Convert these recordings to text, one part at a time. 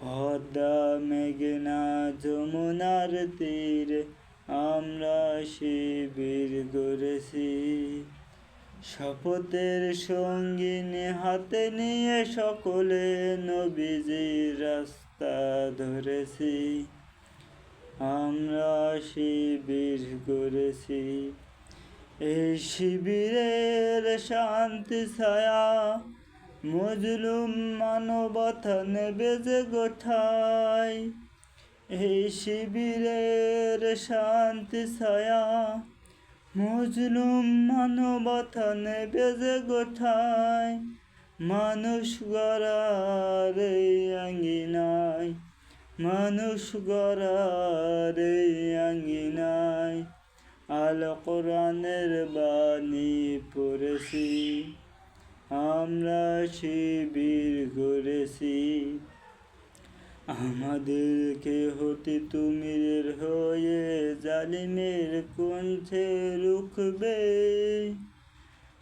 পদ্মা মেঘনা যমুনার তীরে, আমরা শিবির গড়েছি শপথের সঙ্গিনী হাতে নিয়ে সকলে নবীজি রাস্তা ধরেছি। আমরা শিবির গড়েছি এই শিবিরের শান্তি ছায়া মজলুম মানবতা নেবে যে গোঠায় এই শিবিরের শান্তি ছায়া মজলুম মানবতা নেবে যে গোঠায় মানুষ গড়ার এই আঙ্গিনায়, মানুষ গড়ার এই আঙ্গিনায়। আল কোরআনের বাণী পড়েছি। আমরা শিবির গড়েছি আমাদেরকে হতে তুমির হয়ে জালিমের কণ্ঠে রুখবে।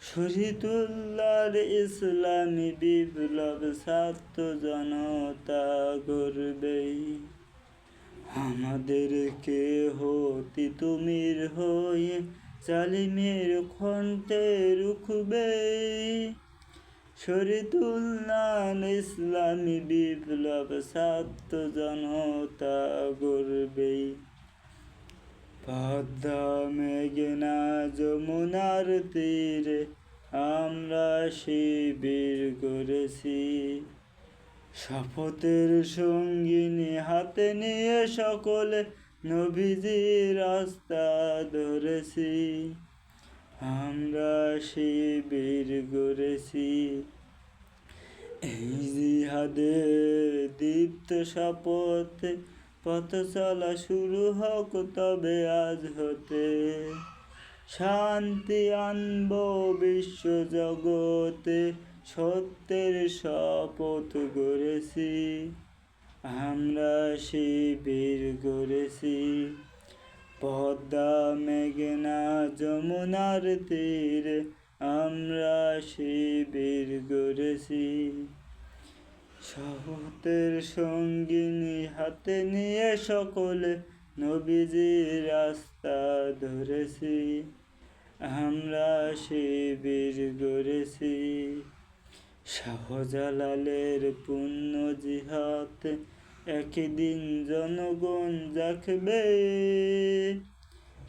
শহীদুল্লাহর ইসলামী বিপ্লব ছাত্র জনতা গড়বে। আমাদেরকে হতি তুমির হয়ে জালিমের কণ্ঠে রুখবে। শরীদুল্লাহ ইসলামী বিপ্লব ছাত্র জনতা গড়বে পদ্মা মেঘনা যমুনার তীরে আমরা শিবির করেছি। শপথের সঙ্গিনী হাতে নিয়ে সকলে নবীজি রাস্তা ধরেছি। আমরা শিবির গড়েছি এই জিহাদের দীপ্ত শপথ পথ চলা শুরু হোক, তবে আজ হতে শান্তি আনব বিশ্ব জগতে, সত্যের শপথ গড়েছি আমরা শিবির গড়েছি পদ্মা মেঘনা যমুনার তীরে, আমরা শিবির গড়েছি শপথের সঙ্গিনী হাতে নিয়ে সকলে নবীজি রাস্তা ধরেছি। আমরা শিবির গড়েছি শাহজালালের পুণ্য জিহাত একদিন জনগণ দেখবে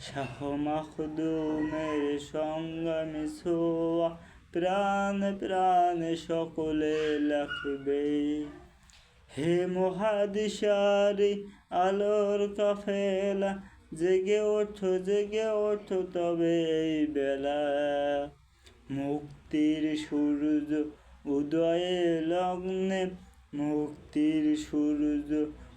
শাহ মাহদুমের সংগ্রামী ছোয়া প্রাণ প্রাণ সকলে লাগবে। হে মহাদিশারি আলোর কাফেলা, জেগে ওঠো জেগে ওঠো তবে এই বেলা। মুক্তির সূর্য উদয়ের লগ্নে মুক্তির সূর্য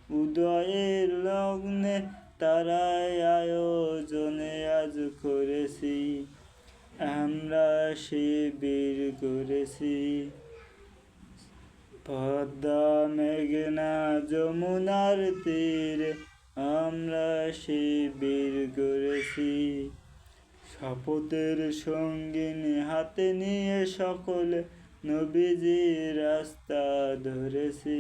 উদয়ের লগ্নে তারাই আয়োজনে আজ করেছি। আমরা শিবির করেছি। পদ্মা, মেঘনা, যমুনার তীরে আমরা শিবির করেছি। শপথের সঙ্গিনী হাতে নিয়ে সকলে নবীজি রাস্তা ধরেছি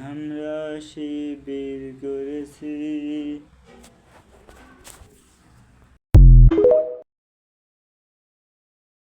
আমরা শিবির করেছি